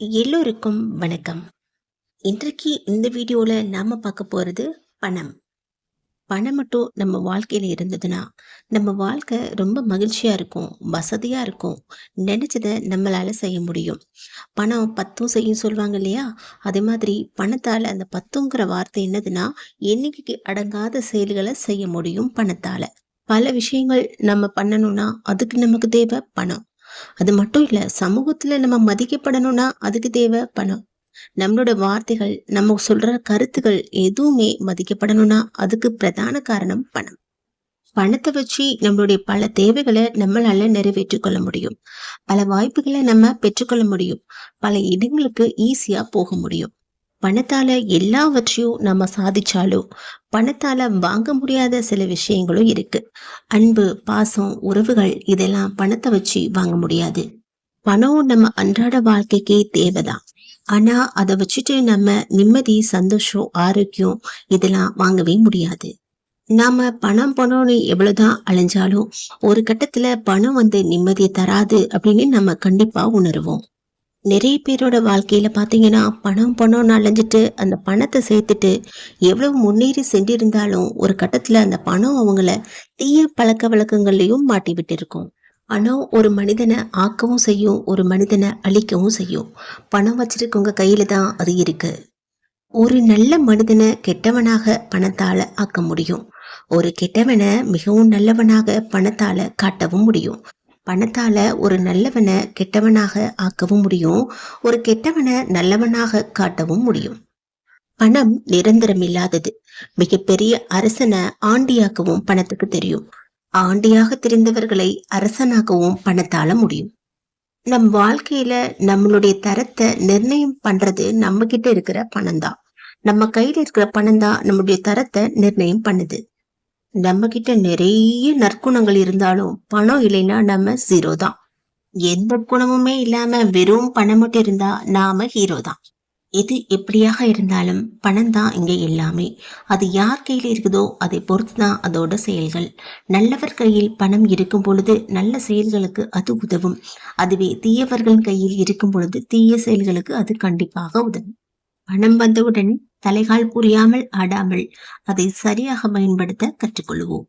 எல்லோருக்கும் வணக்கம். இன்றைக்கு இந்த வீடியோவில் நாம பார்க்க போறது பணம். பணம் மட்டும் நம்ம வாழ்க்கையில இருந்ததுன்னா நம்ம வாழ்க்கை ரொம்ப மகிழ்ச்சியா இருக்கும் வசதியா இருக்கும். நினச்சதை நம்மளால செய்ய முடியும். பணம் பத்தும் செய்யும் சொல்லுவாங்க இல்லையா? அதே மாதிரி பணத்தால அந்த பத்துங்கிற வார்த்தை என்னதுன்னா எண்ணிக்கைக்கு அடங்காத செயல்களை செய்ய முடியும் பணத்தால. பல விஷயங்கள் நம்ம பண்ணணும்னா அதுக்கு நமக்கு தேவை பணம். அது மட்டும் இல்ல சமூகத்துல நம்ம மதிக்கப்படணும்னா அதுக்கு தேவை பணம். நம்மளோட வார்த்தைகள் நம்ம சொல்ற கருத்துக்கள் எதுவுமே மதிக்கப்படணும்னா அதுக்கு பிரதான காரணம் பணம். பணத்தை வச்சு நம்மளுடைய பல தேவைகளை நம்மளால நிறைவேற்றிக் கொள்ள முடியும். பல வாய்ப்புகளை நம்ம பெற்றுக்கொள்ள முடியும். பல இடங்களுக்கு ஈஸியா போக முடியும். பணத்தால எல்லாவற்றையும் நம்ம சாதிச்சாலும் பணத்தால வாங்க முடியாத சில விஷயங்களும் இருக்கு. அன்பு பாசம் உறவுகள் இதெல்லாம் பணத்தை வச்சு வாங்க முடியாது. பணம் நம்ம அன்றாட வாழ்க்கைக்கே தேவைதான். ஆனா அதை வச்சுட்டு நம்ம நிம்மதி சந்தோஷம் ஆரோக்கியம் இதெல்லாம் வாங்கவே முடியாது. நாம பணம் பணம்னு எவ்வளவுதான் அலைஞ்சாலும் ஒரு கட்டத்துல பணம் வந்து நிம்மதியை தராது அப்படின்னு நம்ம கண்டிப்பா உணருவோம். நிறைய பேரோட வாழ்க்கையில பாத்தீங்கன்னா பணம் பணம்னு அலைஞ்சிட்டு அந்த பணத்தை சேர்த்துட்டு எவ்வளவு முன்னேறி சென்றிருந்தாலும் ஒரு கட்டத்துல அந்த பணம் அவங்கள தீய பழக்க வழக்கங்கள்லயும் மாட்டி விட்டு இருக்கும் பணம் ஒரு மனிதனை ஆக்கவும் செய்யும் ஒரு மனிதனை அழிக்கவும் செய்யும். பணம் வச்சிருக்கவங்க கையில தான் அது இருக்கு. ஒரு நல்ல மனிதனை கெட்டவனாக பணத்தால ஆக்க முடியும். ஒரு கெட்டவனை மிகவும் நல்லவனாக பணத்தால காட்டவும் முடியும். பணத்தால ஒரு நல்லவனை கெட்டவனாக ஆக்கவும் முடியும். ஒரு கெட்டவனை நல்லவனாக காட்டவும் முடியும். பணம் நிரந்தரம் இல்லாதது. மிகப்பெரிய அரசனை ஆண்டியாக்கவும் பணத்துக்கு தெரியும். ஆண்டியாக தெரிந்தவர்களை அரசனாகவும் பணத்தால முடியும். நம் வாழ்க்கையில நம்மளுடைய தரத்தை நிர்ணயம் பண்றது நம்ம கிட்ட இருக்கிற பணம் தான் நம்ம கையில இருக்கிற பணம் தான் நம்மளுடைய தரத்தை நிர்ணயம் பண்ணுது. நம்ம கிட்ட நிறைய நற்குணங்கள் இருந்தாலும் பணம் இல்லைன்னா நம்ம ஜீரோ தான். எந்த குணமுமே இல்லாம வெறும் பணம் மட்டும் இருந்தா நாம ஹீரோ தான். எது எப்படியாக இருந்தாலும் பணம் தான் இங்கே எல்லாமே. அது யார் கையில் இருக்குதோ அதை பொறுத்து தான் அதோட செயல்கள். நல்லவர் கையில் பணம் இருக்கும் பொழுது நல்ல செயல்களுக்கு அது உதவும். அதுவே தீயவர்கள் கையில் இருக்கும் பொழுது தீய செயல்களுக்கு அது கண்டிப்பாக உதவும். பணம் வந்தவுடன் தலைகால் புரியாமல் ஆடாமல் அதை சரியாக பயன்படுத்த கற்றுக்கொள்வோம்.